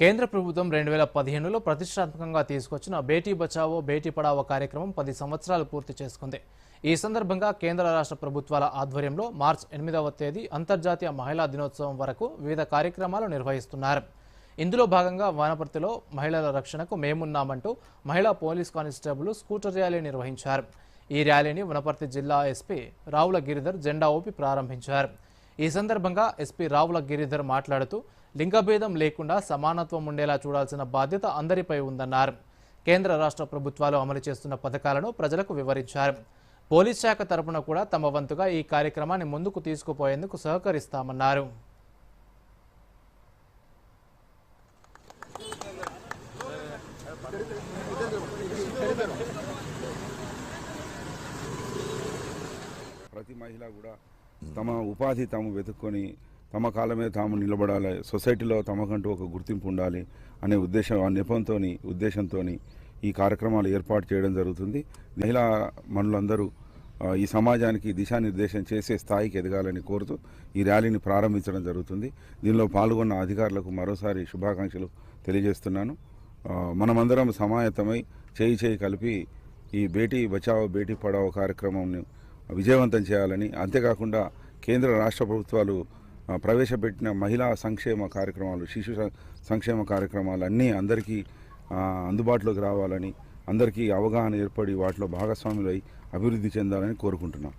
కేంద్ర ప్రభుత్వం రెండు వేల పదిహేనులో ప్రతిష్టాత్మకంగా తీసుకొచ్చిన బేటీ బచావో బేటీ పడావో కార్యక్రమం పది సంవత్సరాలు పూర్తి చేసుకుంది. ఈ సందర్భంగా కేంద్ర రాష్ట్ర ప్రభుత్వాల ఆధ్వర్యంలో మార్చ్ ఎనిమిదవ తేదీ అంతర్జాతీయ మహిళా దినోత్సవం వరకు వివిధ కార్యక్రమాలు నిర్వహిస్తున్నారు. ఇందులో భాగంగా వనపర్తిలో మహిళల రక్షణకు మేమున్నామంటూ మహిళా పోలీస్ కానిస్టేబుల్ స్కూటర్ ర్యాలీ నిర్వహించారు. ఈ ర్యాలీని వనపర్తి జిల్లా ఎస్పీ రావుల గిరిధర్ జెండా ఊపి ప్రారంభించారు. ఈ సందర్భంగా ఎస్పీ రావుల గిరిధర్ మాట్లాడుతూ లింగభేదం లేకుండా సమానత్వం ఉండేలా చూడాల్సిన బాధ్యత అందరిపై ఉందన్నారు. కేంద్ర రాష్ట్ర ప్రభుత్వాలు అమలు చేస్తున్న పథకాలను ప్రజలకు వివరించారు. పోలీస్ శాఖ తరపున కూడా తమ వంతుగా ఈ కార్యక్రమాన్ని ముందుకు తీసుకుపోయేందుకు సహకరిస్తామన్నారు. ప్రతి మహిళ కూడా తమ ఉపాధి తాము వెతుక్కొని తమ కాలమే మీద తాము నిలబడాలి సొసైటీలో తమకంటూ ఒక గుర్తింపు ఉండాలి అనే ఉద్దేశం ఆ నెపంతో ఉద్దేశంతో ఈ కార్యక్రమాలు ఏర్పాటు చేయడం జరుగుతుంది. మహిళా మనులందరూ ఈ సమాజానికి దిశానిర్దేశం చేసే స్థాయికి ఎదగాలని కోరుతూ ఈ ర్యాలీని ప్రారంభించడం జరుగుతుంది. దీనిలో పాల్గొన్న అధికారులకు మరోసారి శుభాకాంక్షలు తెలియజేస్తున్నాను. మనమందరం సమాయత్తమై చేయి చేయి కలిపి ఈ బేటీ బచావో బేటీ పడావో కార్యక్రమంను విజయవంతం చేయాలని అంతేకాకుండా కేంద్ర రాష్ట్ర ప్రభుత్వాలు ప్రవేశపెట్టిన మహిళా సంక్షేమ కార్యక్రమాలు శిశు సంక్షేమ కార్యక్రమాలు అన్నీ అందరికీ అందుబాటులోకి రావాలని అందరికీ అవగాహన ఏర్పడి వాటిలో భాగస్వాములై అభివృద్ధి చెందాలని కోరుకుంటున్నాం.